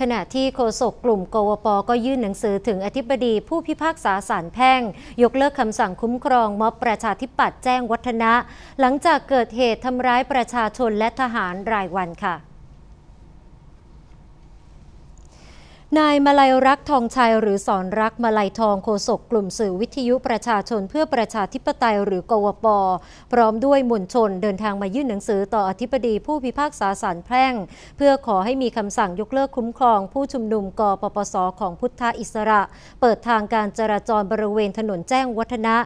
ขณะที่โฆษกกลุ่มกวปก็ยื่นหนังสือถึงอธิบดีผู้พิพากษาศาลแพ่ง ยกเลิกคำสั่งคุ้มครองม็อบประชาธิปัตย์แจ้งวัฒนะ หลังจากเกิดเหตุทำร้ายประชาชนและทหารรายวันค่ะ นายมาลัยรักทองชัยหรือสอนรักมาลัยทองโฆษกกลุ่มสื่อวิทยุประชาชนเพื่อประชาธิปไตยหรือกวป พร้อมด้วยมวลชนเดินทางมายื่นหนังสือต่ออธิบดีผู้พิพากษาศาลแพ่ง เพื่อขอให้มีคำสั่งยกเลิกคุ้มครอง ผู้ชุมนุมกปปสของพุทธอิสระ เปิดทางการจราจรบริเวณถนนแจ้งวัฒนะ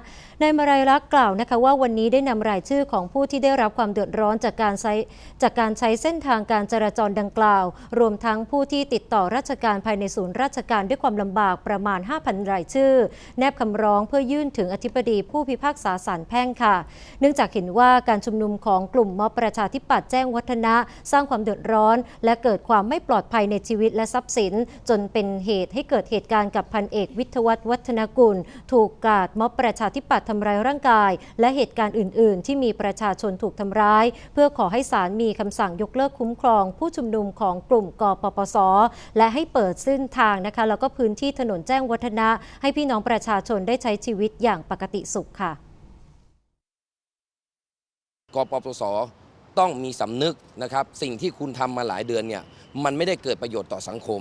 นายมาลัยรักกล่าวนะคะว่าวันนี้ได้นำรายชื่อของผู้ที่ได้รับความเดือดร้อนจากการใช้จากการใช้เส้นทางการจราจรดังกล่าว รวมทั้งผู้ที่ติดต่อราชการภายในศูนย์ราชการด้วยความลำบากประมาณ 5,000 รายชื่อ แนบคำร้องเพื่อยื่นถึงอธิบดีผู้พิพากษาศาลแพ่งค่ะ เนื่องจากเห็นว่าการชุมนุมของกลุ่มม็อบประชาธิปัตย์แจ้งวัฒนะ สร้างความเดือดร้อน และเกิดความไม่ปลอดภัยในชีวิตและทรัพย์สิน จนเป็นเหตุให้เกิดเหตุการณ์กับพันเอกวิทวัฒน์วัฒนกุล ถูกกาดม็อบประชาธิปัตย์ทำร้ายร่างกาย และเหตุการณ์อื่น ๆ ที่มีประชาชนถูกทำร้าย เพื่อขอให้ศาลมีคำสั่งยกเลิกคุ้มครอง ผู้ชุมนุมของกลุ่มกปปส และให้เปิดเส้นทางนะคะ แล้วก็พื้นที่ถนนแจ้งวัฒนะ ให้พี่น้องประชาชนได้ใช้ชีวิตอย่างปกติสุขค่ะกปปสต้องมีสำนึกนะครับ สิ่งที่คุณทำมาหลายเดือนเนี่ยมันไม่ได้เกิดประโยชน์ต่อสังคม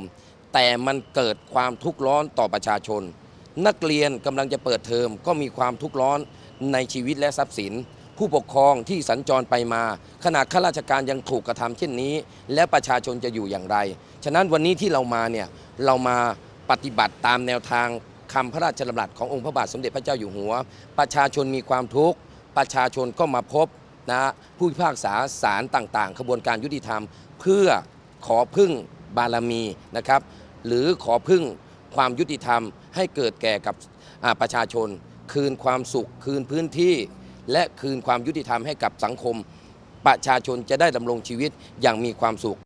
แต่มันเกิดความทุกข์ร้อนต่อประชาชน นักเรียนกำลังจะเปิดเทอมก็มีความทุกข์ร้อนในชีวิตและทรัพย์สิน ผู้ปกครองที่สัญจรไปมาขนาดข้าราชการยังถูกกระทำเช่นนี้ และประชาชนจะอยู่อย่างไร ฉะนั้นวันนี้ที่เรามาเนี่ยเรามาปฏิบัติตามแนวทางคำพระราชดำรัสขององค์พระบาทสมเด็จพระเจ้าอยู่หัว ประชาชนมีความทุกข์ ประชาชนก็มาพบนะผู้พิพากษาศาลต่างๆขบวนการยุติธรรม เพื่อขอพึ่งบารมีนะครับ หรือขอพึ่งความยุติธรรมให้เกิดแก่กับประชาชน คืนความสุข คืนพื้นที่ และคืนความยุติธรรมให้กับสังคม ประชาชนจะได้ดำรงชีวิตอย่างมีความสุข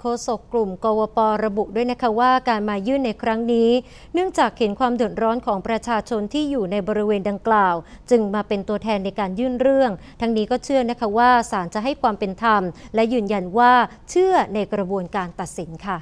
โฆษกกลุ่มกวประบุด้วยนะคะว่าการมายื่นในครั้งนี้ เนื่องจากเห็นความเดือดร้อนของประชาชนที่อยู่ในบริเวณดังกล่าว จึงมาเป็นตัวแทนในการยื่นเรื่อง ทั้งนี้ก็เชื่อนะคะว่าศาลจะให้ความเป็นธรรม และยืนยันว่าเชื่อในกระบวนการตัดสินค่ะ